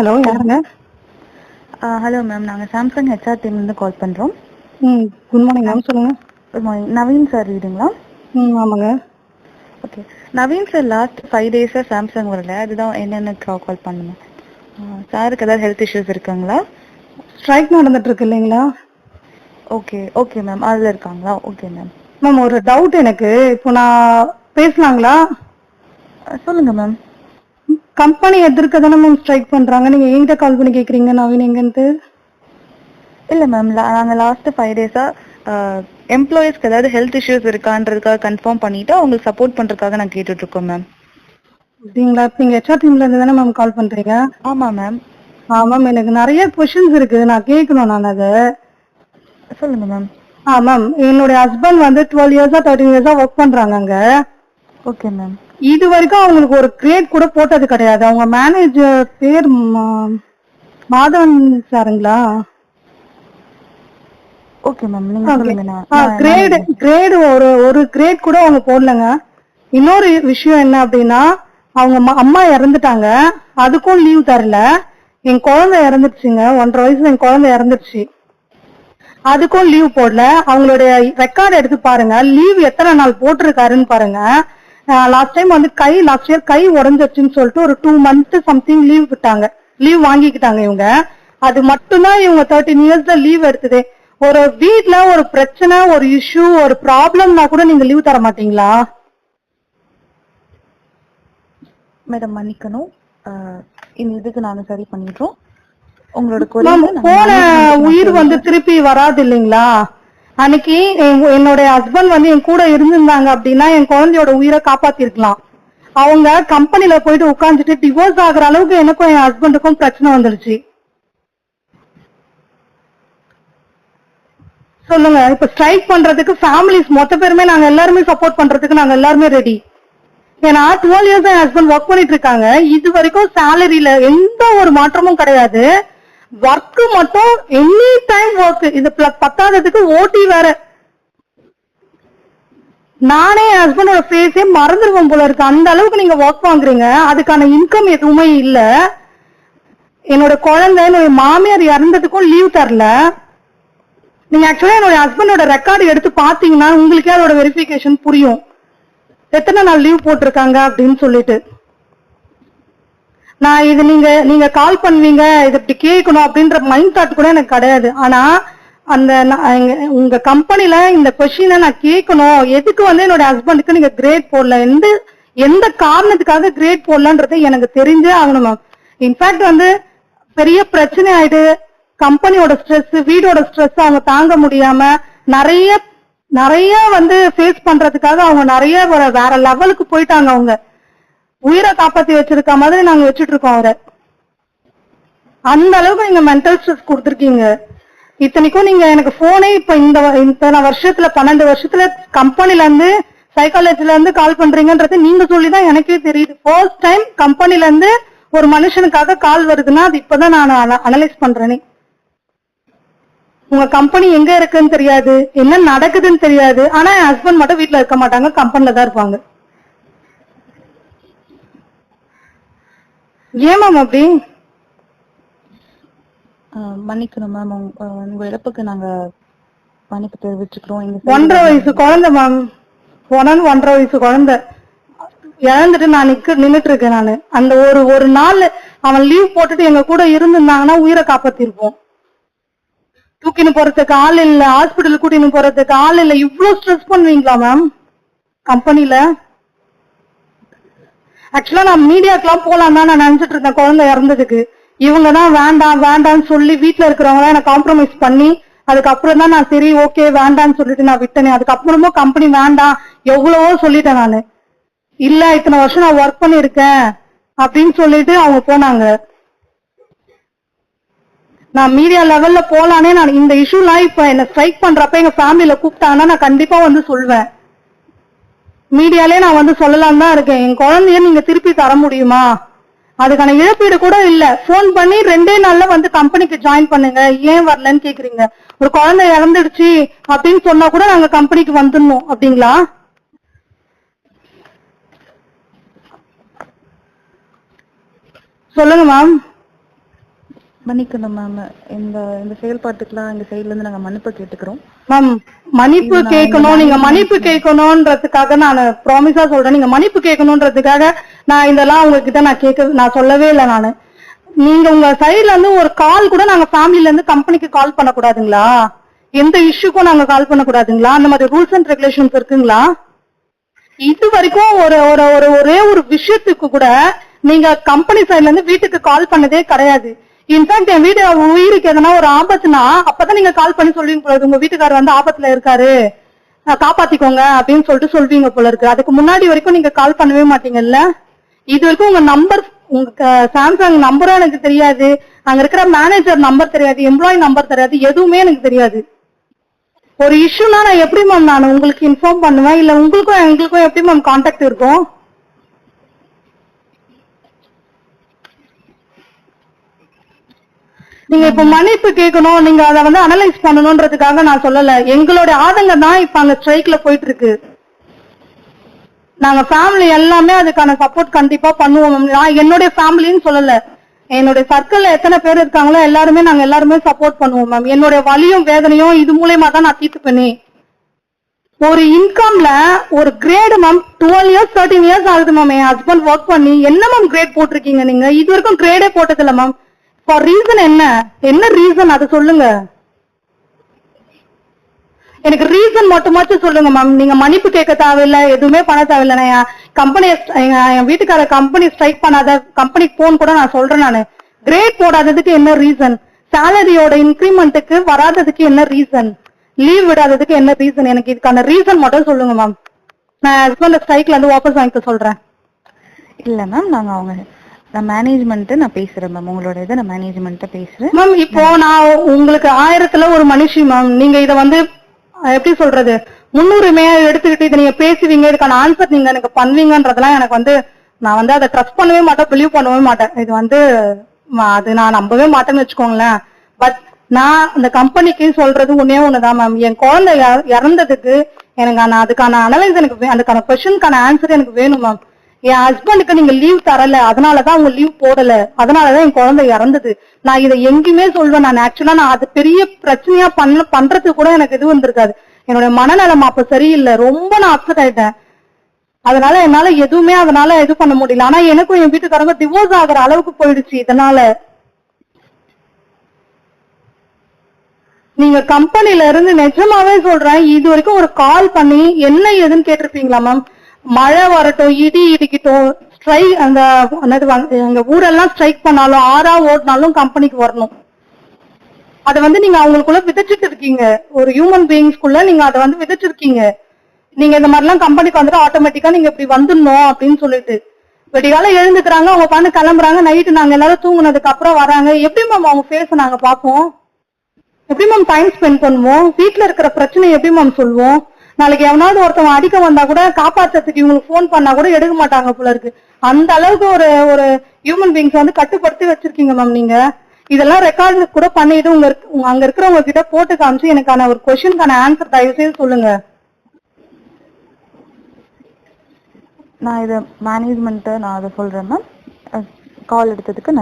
Hello யாருங்க? Hello ma'am. நாங்கள் Samsung HR டீம்லேருந்து கால் பண்ணுறோம் ம் குட் மார்னிங் மேம். சொல்லுங்க. Good morning. நவீன் சார் வீடுங்களா? ம் ஆமாங்க. Okay. Naveen sir last five டேஸாக சாம்சங் வரல. அதுதான் என்னென்ன கால் பண்ணுங்க. சாருக்கு ஏதாவது ஹெல்த் இஷ்யூஸ் இருக்குங்களா? ஸ்ட்ரைக் நடந்துட்டு இருக்கு இல்லைங்களா? Okay okay ma'am. அதில் இருக்காங்களா? Okay ma'am. மேம் ஒரு டவுட் எனக்கு. இப்போ நான் பேசலாங்களா? சொல்லுங்கள் மேம். கம்பெனி எதிர்க்க தானே மேம் ஸ்ட்ரைக் பண்றாங்க. நீங்க என்கிட்ட கால் பண்ணி கேக்குறீங்க நவீன் எங்கன்ட்டு? இல்லை மேம் நாங்கள் லாஸ்ட்டு ஃபைவ் டேஸாக எம்ப்ளாயீஸ்க்கு ஏதாவது ஹெல்த் இஷ்யூஸ் இருக்கான்றதுக்காக கன்ஃபார்ம் பண்ணிவிட்டு அவங்களுக்கு சப்போர்ட் பண்ணுறதுக்காக நான் கேட்டுட்ருக்கோம் மேம் அப்படிங்களா? இப்போ நீங்க ஹெச்ஆர் டீம்ல இருந்து தானே மேம் கால் பண்றீங்க? ஆமாம் மேம் ஆ மேம் எனக்கு நிறைய கொஷின்ஸ் இருக்கு. நான் கேட்கணும் நான் அதை. சொல்லுங்கள் மேம் ஆ மேம் என்னுடைய ஹஸ்பண்ட் வந்து டுவெல் இயர்ஸா தேர்ட்டின் இயர்ஸா ஒர்க் பண்றாங்க அங்க. ஓகே மேம் இது வரைக்கும் அவங்களுக்கு ஒரு கிரேட் கூட போட்டது கிடையாது. அவங்க மேனேஜர் பேர் மாதவன் சாருங்களா? ஓகே மேம் நான் கிரேடு கிரேடு ஒரு ஒரு கிரேட் கூட அவங்க போடலங்க. இன்னொரு விஷயம் என்ன அப்படின்னா அவங்க அம்மா இறந்துட்டாங்க. அதுக்கும் லீவ் தரல. என் குழந்தை இறந்துருச்சுங்க ஒன்றரை வயசுல என் குழந்தை இறந்துருச்சு அதுக்கும் லீவ் போடல. அவங்களுடைய ரெக்கார்ட் எடுத்து பாருங்க. லீவ் எத்தனை நாள் போட்டிருக்காருன்னு பாருங்க. லாஸ்ட் டைம் வந்து கை லாஸ்ட் இயர் கை உடஞ்சிருச்சுன்னு சொல்லிட்டு ஒரு டூ மந்த் சம்திங் லீவ் விட்டாங்க. லீவ் வாங்கிக்கிட்டாங்க இவங்க. அது மட்டும்தான் இவங்க தேர்ட்டின் இயர்ஸ்ல லீவ் எடுத்தது. ஒரு வீட்ல ஒரு பிரச்சனை ஒரு இஷ்யூ ஒரு ப்ராப்ளம்னா கூட நீங்க லீவ் தர மாட்டீங்களா? மேடம் மன்னிக்கணும். இந்த இதுக்கு நாங்க சரி பண்ணிடுறோம். உங்களோட போன உயிர் வந்து திருப்பி வராது இல்லைங்களா? அன்னைக்கு என்னோட என்னுடைய ஹஸ்பண்ட் வந்து என் கூட இருந்திருந்தாங்க அப்படின்னா என் குழந்தையோட உயிரை காப்பாத்திருக்கலாம். அவங்க கம்பெனில போயிட்டு உட்காந்துட்டு டிவோர்ஸ் ஆகுற அளவுக்கு எனக்கும் என் ஹஸ்பண்டுக்கும் பிரச்சனை வந்துடுச்சு. சொல்லுங்க இப்ப ஸ்ட்ரைக் பண்றதுக்கு ஃபேமிலிஸ் மொத்த பேருமே நாங்க எல்லாருமே சப்போர்ட் பண்றதுக்கு நாங்க எல்லாருமே ரெடி ஏன்னா டுவெல் இயர்ஸ் என் ஹஸ்பண்ட் ஒர்க் பண்ணிட்டு இருக்காங்க. இது வரைக்கும் சேலரியில எந்த ஒரு மாற்றமும் கிடையாது. ஒர்க் மட்டும் எனி டைம் ஒர்க் இது பத்தாததுக்கு ஓட்டி வேற. நானே என் ஹஸ்பண்டோட ஃபேஸே மறந்துடுவோம் போல இருக்கு. அந்த அளவுக்கு நீங்க ஒர்க் வாங்குறீங்க. அதுக்கான இன்கம் எதுவுமே இல்ல. என்னோட குழந்தை என்னோட மாமியார் இறந்ததுக்கும் லீவ் தரல. நீங்க ஆக்சுவலா என்னோட ஹஸ்பண்டோட ரெக்கார்டு எடுத்து பாத்தீங்கன்னா உங்களுக்கே அதோட வெரிஃபிகேஷன் புரியும். எத்தனை நாள் லீவ் போட்டிருக்காங்க அப்படின்னு சொல்லிட்டு. நான் இது நீங்க நீங்க கால் பண்ணுவீங்க இது இப்படி கேட்கணும் அப்படின்ற மைண்ட் தாட் கூட எனக்கு கிடையாது. ஆனா அந்த நான் உங்க கம்பெனில இந்த கொஸ்டினை நான் கேட்கணும். எதுக்கு வந்து என்னோட ஹஸ்பண்டுக்கு நீங்க கிரேட் போடல? எந்த எந்த காரணத்துக்காக கிரேட் போடலன்றது எனக்கு தெரிஞ்சே ஆகணும் மேம் இன்ஃபேக்ட் வந்து பெரிய பிரச்சனை ஆயிட்டு கம்பெனியோட ஸ்ட்ரெஸ் வீடோட ஸ்ட்ரெஸ் அவங்க தாங்க முடியாம நிறைய நிறைய வந்து ஃபேஸ் பண்றதுக்காக அவங்க நிறைய வேற லெவலுக்கு போயிட்டாங்க அவங்க. உயிரை காப்பாத்தி வச்சிருக்க மாதிரி நாங்க வச்சுட்டு இருக்கோம் அவரை. அந்த அளவுக்கு நீங்க மென்டல் ஸ்ட்ரெஸ் கொடுத்துருக்கீங்க. இத்தனைக்கும் நீங்க எனக்கு போனே இப்ப இந்த வ- இத்தனை வருஷத்துல பன்னெண்டு வருஷத்துல கம்பெனில இருந்து சைக்காலஜில இருந்து கால் பண்றீங்கன்றது நீங்க சொல்லிதான் எனக்கே தெரியுது. ஃபர்ஸ்ட் டைம் கம்பெனில இருந்து ஒரு மனுஷனுக்காக கால் வருதுன்னா அது இப்பதான் நான் அனலைஸ் பண்றேனே. உங்க கம்பெனி எங்க இருக்குன்னு தெரியாது. என்ன நடக்குதுன்னு தெரியாது. ஆனா என் ஹஸ்பண்ட் மட்டும் வீட்டுல இருக்க மாட்டாங்க கம்பெனில தான் இருப்பாங்க. ஏன் மேம் அப்படி? மன்னிக்கணும் மேம் உங்க இழப்புக்கு நாங்க மன்னிப்பு தெரிவிச்சுக்கிறோம். ஒன்றரை வயசு குழந்தை மேம் ஒன்னு ஒன்றரை வயசு குழந்தை. இழந்துட்டு நான் நிக்க நின்னுட்டு இருக்கேன் நானு. அந்த ஒரு ஒரு நாள் அவன் லீவ் போட்டுட்டு எங்க கூட இருந்திருந்தாங்கன்னா உயிரை காப்பாத்திருப்போம். தூக்கின்னு போறதுக்கு ஆள் இல்ல ஹாஸ்பிட்டல் கூட்டின்னு போறதுக்கு ஆள் இல்ல. இவ்ளோ ஸ்ட்ரெஸ் பண்ணுவீங்களா மேம் கம்பெனில ஆக்சுவலா நான் மீடியாக்கெல்லாம் போலாம் தான் நான் நினைச்சிட்டு இருந்தேன் குழந்தை இறந்ததுக்கு. இவங்க தான் வேண்டாம் வேண்டாம்னு சொல்லி வீட்டுல இருக்கிறவங்க என்ன காம்ப்ரமைஸ் பண்ணி அதுக்கப்புறம் தான் நான் சரி ஓகே வேண்டாம்னு சொல்லிட்டு நான் விட்டேனே. அதுக்கப்புறமும் கம்பெனி வேண்டாம் எவ்வளவோ சொல்லிட்டேன் நானு. இல்ல இத்தனை வருஷம் நான் ஒர்க் பண்ணிருக்கேன் அப்படின்னு சொல்லிட்டு அவங்க போனாங்க. நான் மீடியா லெவல்ல போலானே நான் இந்த இஷ்யூலாம் இப்ப என்ன ஸ்ட்ரைக் பண்றப்ப எங்க ஃபேமிலியில கூப்பிட்டாங்கன்னா நான் கண்டிப்பா வந்து சொல்வேன். மீடியாலே நான் வந்து சொல்லலாம் தான் இருக்கேன். என் குழந்தைய நீங்க திருப்பி தர முடியுமா? அதுக்கான இழப்பீடு கூட இல்ல. ஃபோன் பண்ணி ரெண்டே நாள்ல வந்து கம்பெனிக்கு ஜாயின் பண்ணுங்க. ஏன் வரலன்னு கேக்குறீங்க. ஒரு குழந்தை இறந்துடுச்சு அப்படின்னு சொன்னா கூட நாங்க கம்பெனிக்கு வந்துடணும். அப்படிங்களா? சொல்லுங்க மேம் மன்னிக்கணும் மேம் இந்த இந்த செயல்பாட்டுக்கெல்லாம் எங்க சைடுல இருந்து நாங்க மன்னிப்பு கேட்டுக்கிறோம். மேம் மன்னிப்பு கேட்கணும் நீங்க மன்னிப்பு கேட்கணும்ன்றதுக்காக நான் ப்ராமிஸா சொல்றேன். நீங்க மன்னிப்பு கேட்கணும்ன்றதுக்காக நான் இதெல்லாம் உங்ககிட்ட நான் கேட்க நான் சொல்லவே இல்லை நானு. நீங்க உங்க சைடுல இருந்து ஒரு கால் கூட நாங்க ஃபேமிலில இருந்து கம்பெனிக்கு கால் பண்ணக்கூடாதுங்களா? எந்த இஷ்யூக்கும் நாங்க கால் பண்ணக்கூடாதுங்களா? அந்த மாதிரி ரூல்ஸ் அண்ட் ரெகுலேஷன்ஸ் இருக்குங்களா? இது வரைக்கும் ஒரு ஒரு ஒரு ஒரே ஒரு விஷயத்துக்கு கூட நீங்க கம்பெனி சைடுல இருந்து வீட்டுக்கு கால் பண்ணதே கிடையாது. இன்ஃபேக்ட் என் வீடு உயிருக்கு எதனா ஒரு ஆபத்துனா அப்பதான் நீங்க கால் பண்ணி சொல்லுவீங்க போல உங்க வீட்டுக்காரர் வந்து ஆபத்துல இருக்காரு. காப்பாத்திக்கோங்க அப்படின்னு சொல்லிட்டு சொல்வீங்க போல இருக்கு. அதுக்கு முன்னாடி வரைக்கும் நீங்க கால் பண்ணவே மாட்டீங்கல்ல? இது வரைக்கும் உங்க நம்பர் உங்க சாம்சங் நம்பரும் எனக்கு தெரியாது. அங்க இருக்கிற மேனேஜர் நம்பர் தெரியாது. எம்ப்ளாயி நம்பர் தெரியாது. எதுவுமே எனக்கு தெரியாது. ஒரு இஷ்யூனா நான் எப்படி மேம் நான் உங்களுக்கு இன்ஃபார்ம் பண்ணுவேன்? இல்ல உங்களுக்கும் எங்களுக்கும் எப்படி மேம் கான்டாக்ட் இருக்கும்? நீங்க இப்ப மன்னிப்பு கேட்கணும் நீங்க அதை வந்து அனலைஸ் பண்ணணும்ன்றதுக்காக நான் சொல்லல. எங்களோட ஆதங்கம் தான் இப்ப அங்க ஸ்ட்ரைக்ல போயிட்டு இருக்கு நாங்க ஃபேமிலி எல்லாமே அதுக்கான சப்போர்ட் கண்டிப்பா பண்ணுவோம் நான் என்னுடைய ஃபேமிலின்னு சொல்லல. என்னுடைய சர்க்கிள்ல எத்தனை பேர் இருக்காங்களோ எல்லாருமே நாங்க எல்லாருமே சப்போர்ட் பண்ணுவோம் மேம் என்னுடைய வலியும் வேதனையும் இது மூலயமா தான் நான் தீர்த்து பண்ணி ஒரு இன்கம்ல ஒரு grade ma'am twelve years thirteen years ஆகுது மேம் என் ஹஸ்பண்ட் ஒர்க் பண்ணி என்ன மேம் கிரேட் போட்டிருக்கீங்க நீங்க? இது வரைக்கும் கிரேடே போட்டதில்ல மேம் ஃபார் ரீசன் என்ன? என்ன ரீசன் அதை சொல்லுங்க. எனக்கு ரீசன் மட்டுமாச்சும் சொல்லுங்க மேம் நீங்க மன்னிப்பு கேட்க தேவையில்ல எதுவுமே பண்ண தேவையில்ல. நான் கம்பெனி என் வீட்டுக்கார கம்பெனி ஸ்ட்ரைக் பண்ணாத கம்பெனிக்கு போன் கூட நான் சொல்றேன் நானு. கிரேட் போடாததுக்கு என்ன ரீசன் சேலரியோட இன்க்ரிமெண்ட்டுக்கு வராததுக்கு என்ன ரீசன் லீவ் விடாததுக்கு என்ன ரீசன் எனக்கு இதுக்கான ரீசன் மட்டும் சொல்லுங்க மேம் நான் ஹஸ்பண்ட் ஸ்ட்ரைக்ல இருந்து வாபஸ் வாங்கிக்க சொல்றேன். இல்ல மேம் நாங்க அவங்க நான் மேனேஜ்மெண்ட் நான் பேசுறேன் மேம் உங்களோட இதை நான் மேனேஜ்மெண்ட்ட பேசுறேன். மேம் இப்போ நான் உங்களுக்கு ஆயிரத்துல ஒரு மனுஷி மேம் நீங்க இத வந்து எப்படி சொல்றது? முன்னுரிமையா எடுத்துக்கிட்டு இதை நீங்க பேசுவீங்க இதுக்கான ஆன்சர் நீங்க எனக்கு பண்ணுவீங்கன்றதெல்லாம் எனக்கு வந்து நான் வந்து அதை ட்ரஸ்ட் பண்ணவே மாட்டேன் பிலீவ் பண்ணவே மாட்டேன். இது வந்து அது நான் நம்பவே மாட்டேன்னு வச்சுக்கோங்களேன். பட் நான் அந்த கம்பெனிக்கு சொல்றது ஒன்னே ஒண்ணுதான் மேம் என் குழந்தை இறந்ததுக்கு எனக்கு அதுக்கான அனலைஸ் எனக்கு அதுக்கான கொஸ்டினுக்கான ஆன்சர் எனக்கு வேணும் மேம் என் ஹஸ்பண்டுக்கு நீங்க லீவ் தரல அதனாலதான் அவங்க லீவ் போடல. அதனாலதான் என் குழந்தை இறந்தது. நான் இதை எங்கேயுமே சொல்வேன். நான் ஆக்சுவலா நான் அது பெரிய பிரச்சனையா பண்ண பண்றதுக்கு கூட எனக்கு இது வந்திருக்காது. என்னோட மனநலம் அப்ப சரியில்லை. ரொம்ப நான் அப்செட் ஆயிட்டேன். அதனால என்னால எதுவுமே அதனால இது பண்ண முடியல. ஆனா எனக்கும் என் வீட்டுக்காரங்க டிவோர்ஸ் ஆகுற அளவுக்கு போயிடுச்சு இதனால. நீங்க கம்பெனில இருந்து நிஜமாவே சொல்றேன் இது வரைக்கும் ஒரு கால் பண்ணி என்ன ஏதுன்னு கேட்டிருப்பீங்களா மேம் மழை வரட்டும் இடி இடிக்கட்டும் ஸ்ட்ரைக் அந்த என்னது எங்க ஊரெல்லாம் ஸ்ட்ரைக் பண்ணாலும் ஆறா ஓடினாலும் கம்பெனிக்கு வரணும். அதை வந்து நீங்க அவங்களுக்குள்ள விதைச்சிட்டு இருக்கீங்க. ஒரு ஹியூமன் பீயிங்ஸ்குள்ள நீங்க அதை வந்து விதைச்சிருக்கீங்க. நீங்க இந்த மாதிரிலாம் கம்பெனிக்கு வந்துட்டு ஆட்டோமேட்டிக்கா நீங்க இப்படி வந்துடணும் அப்படின்னு சொல்லிட்டு. வெடிகால எழுந்துக்கிறாங்க அவங்க பண்ணு கிளம்புறாங்க நைட்டு நாங்க எல்லாரும் தூங்குனதுக்கு அப்புறம் வராங்க. எப்படி மேம் அவங்க ஃபேஸ நாங்க பார்ப்போம்? எப்படி மேம் டைம் ஸ்பெண்ட் பண்ணுவோம்? வீட்டுல இருக்கிற பிரச்சனை எப்படி மேம் சொல்லுவோம் நாளைக்கு எவனாவது ஒருத்தவங்க அடிக்க வந்தா கூட காப்பாற்றுறதுக்கு இவங்களுக்கு ஃபோன் பண்ணா கூட எடுக்க மாட்டாங்க போல இருக்கு. அந்த அளவுக்கு ஒரு ஒரு ஹியூமன் பீங்ஸ் வந்து கட்டுப்படுத்தி வச்சிருக்கீங்க மேம் நீங்க. இதெல்லாம் ரெக்கார்டு கூட பண்ணிட்டு உங்க உங்க அங்க இருக்கிறவங்க கிட்ட போட்டு காமிச்சு எனக்கான ஒரு கொஸ்டினுக்கான ஆன்சர் தயவு செய்து சொல்லுங்க. நான் இதை மேனேஜ்மெண்ட்டை நான் அதை சொல்றேன் மேம் கால் எடுத்ததுக்கு நன்றி.